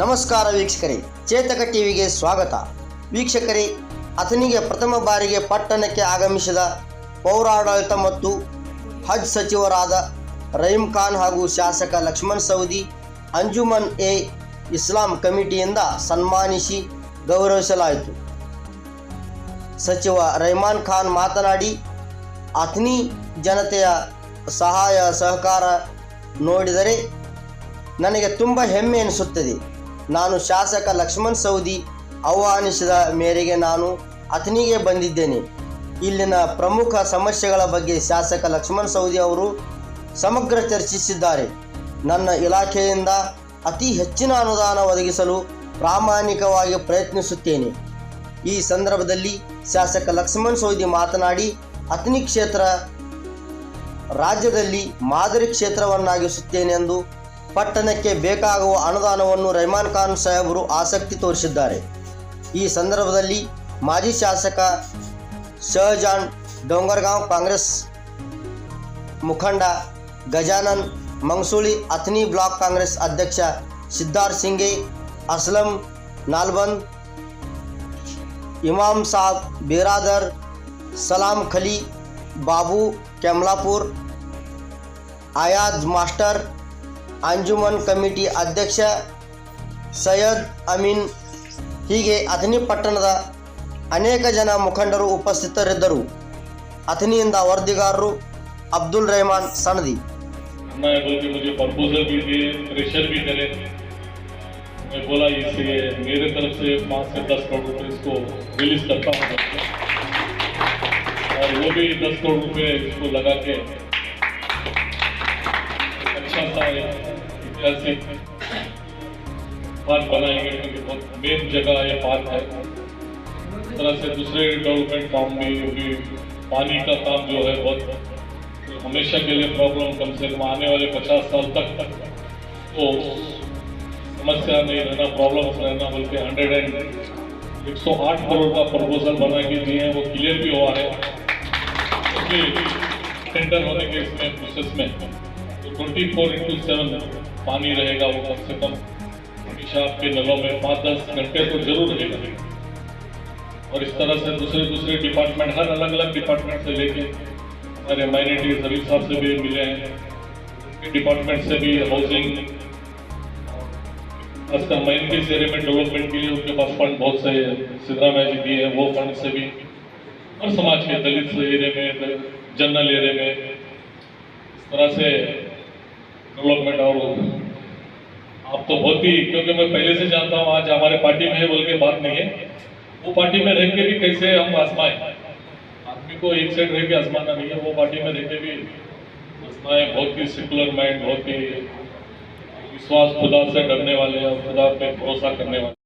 ನಮಸ್ಕಾರ ವೀಕ್ಷಕರೇ, ಚೇತಕ ಟಿವಿಗೆ ಸ್ವಾಗತ. ವೀಕ್ಷಕರೇ ಅಥನಿಗೆ ಪ್ರಥಮ ಬಾರಿಗೆ ಪಟ್ಟಣಕ್ಕೆ ಆಗಮಿಸಿದ ಪೌರಾಡಳಿತ ಮತ್ತು ಹಜ್ ಸಚಿವರಾದ ರಹೀಂ ಖಾನ್ ಹಾಗೂ ಶಾಸಕ ಲಕ್ಷ್ಮಣ್ ಸೌದಿ ಅಂಜುಮನ್ ಎ. ಇಸ್ಲಾಂ ಕಮಿಟಿಯಿಂದ ಸನ್ಮಾನಿಸಿ ಗೌರವಿಸಲಾಯಿತು. ಸಚಿವ ರಹಮಾನ್ ಖಾನ್ ಮಾತನಾಡಿ ಅಥ್ನಿ ಜನತೆಯ ಸಹಾಯ ಸಹಕಾರ ನೋಡಿದರೆ ನನಗೆ ತುಂಬ ಹೆಮ್ಮೆ ಎನಿಸುತ್ತದೆ. ನಾನು ಶಾಸಕ ಲಕ್ಷ್ಮಣ್ ಸೌದಿ ಆಹ್ವಾನಿಸಿದ ಮೇರೆಗೆ ನಾನು ಅಥಣಿಗೆ ಬಂದಿದ್ದೇನೆ. ಇಲ್ಲಿನ ಪ್ರಮುಖ ಸಮಸ್ಯೆಗಳ ಬಗ್ಗೆ ಶಾಸಕ ಲಕ್ಷ್ಮಣ್ ಸೌದಿ ಅವರು ಸಮಗ್ರ ಚರ್ಚಿಸಿದ್ದಾರೆ. ನನ್ನ ಇಲಾಖೆಯಿಂದ ಅತಿ ಹೆಚ್ಚಿನ ಅನುದಾನ ಒದಗಿಸಲು ಪ್ರಾಮಾಣಿಕವಾಗಿ ಪ್ರಯತ್ನಿಸುತ್ತೇನೆ. ಈ ಸಂದರ್ಭದಲ್ಲಿ ಶಾಸಕ ಲಕ್ಷ್ಮಣ್ ಸೌದಿ ಮಾತನಾಡಿ, ಅಥಣಿ ಕ್ಷೇತ್ರ ರಾಜ್ಯದಲ್ಲಿ ಮಾದರಿ ಕ್ಷೇತ್ರವನ್ನಾಗಿಸುತ್ತೇನೆ ಎಂದು ಪಟ್ಟಣಕ್ಕೆ ಬೇಕಾಗುವ ಅನುದಾನವನ್ನು ರಹಮಾನ್ ಖಾನ್ ಸಾಹೇಬರು ಆಸಕ್ತಿ ತೋರಿಸಿದ್ದಾರೆ. ಈ ಸಂದರ್ಭದಲ್ಲಿ ಮಾಜಿ ಶಾಸಕ ಶಹಜಾನ್ ಡೋಂಗರ್ಗಾಂವ್ ಕಾಂಗ್ರೆಸ್ ಮುಖಂಡ ಗಜಾನನ್ ಮಂಗ್ಸೂಳಿ ಅಥ್ನಿ ಬ್ಲಾಕ್ ಕಾಂಗ್ರೆಸ್ ಅಧ್ಯಕ್ಷ ಸಿದ್ದಾರ್ ಸಿಂಗೆ ಅಸ್ಲಂ ನಾಲ್ಬಂದ್, ಇಮಾಮ್ ಸಾಬ್, ಬಿರಾದರ್, ಸಲಾಂ ಖಲಿ, ಬಾಬು, ಕೆಮ್ಲಾಪುರ್ ಆಯಾಜ್ ಮಾಸ್ಟರ್ ಅಂಜುಮನ್ ಕಮಿಟಿ ಅಧ್ಯಕ್ಷ ಸೈಯದ್ ಅಮೀನ್ ಹೀಗೆ ಅಥಣಿ ಪಟ್ಟಣದ ಅನೇಕ ಜನ ಮುಖಂಡರು ಉಪಸ್ಥಿತರಿದ್ದರು ಅಥಣಿಯಿಂದ ವರದಿಗಾರರು ಅಬ್ದುಲ್ ರೆಹಮಾನ್ ಸನದಿ मैं बोल के मुझे प्रपोजल भी दिए प्रेशर भी करे मैं बोला इसे मेरे तरफ से पाँच से दस करोड़ रुपए इसको रिलीज करता हूँ और वो भी दस करोड़ रुपए इसको लगा के अच्छा सा एक ऐतिहासिक पार्क बनाएँगे, क्योंकि बहुत मेन जगह ये पार्क है। इस तरह से दूसरे डेवलपमेंट काम भी भी पानी का काम जो है बहुत हमेशा के लिए प्रॉब्लम कम से कम आने वाले पचास साल तक। तो समस्या नहीं रहना प्रॉब्लम रहना, बल्कि हंड्रेड एंड एक सौ आठ करोड़ का प्रपोजल बना के दिए हैं, वो क्लियर भी हुआ है। उसमें टेंडर होने के इसमें प्रोसेस में। तो ट्वेंटी फोर इंटू सेवन पानी रहेगा वो कम से कम। हमेशा आपके नलों में पाँच दस घंटे तो ज़रूर रहेगा। और इस तरह से दूसरे दूसरे डिपार्टमेंट हर अलग अलग डिपार्टमेंट से लेके हमारे माइनॉरिटी जरीफ साहब से भी मिले हैं। उनके डिपार्टमेंट से भी हाउसिंग खासकर माइनॉरिटी एरिया में डेवलपमेंट के लिए उनके पास फंड बहुत सही से सिद्धरामैया जी दिए हैं, वो फंड से भी। और समाज के दलित एरिया में, जनरल एरिया में। इस तरह से डेवलपमेंट और आप तो बहुत ही, क्योंकि मैं पहले से जानता हूँ, आज हमारे पार्टी में है बोल के बात नहीं है। वो पार्टी में रह के भी कैसे हम आजमाए? आदमी को एक साइड रह के आजमाना नहीं है, वो पार्टी में रह के भी आजमाएँ। बहुत ही सेकुलर माइंड बहुत ही विश्वास खुदा से डरने वाले और खुदा पे भरोसा करने वाले।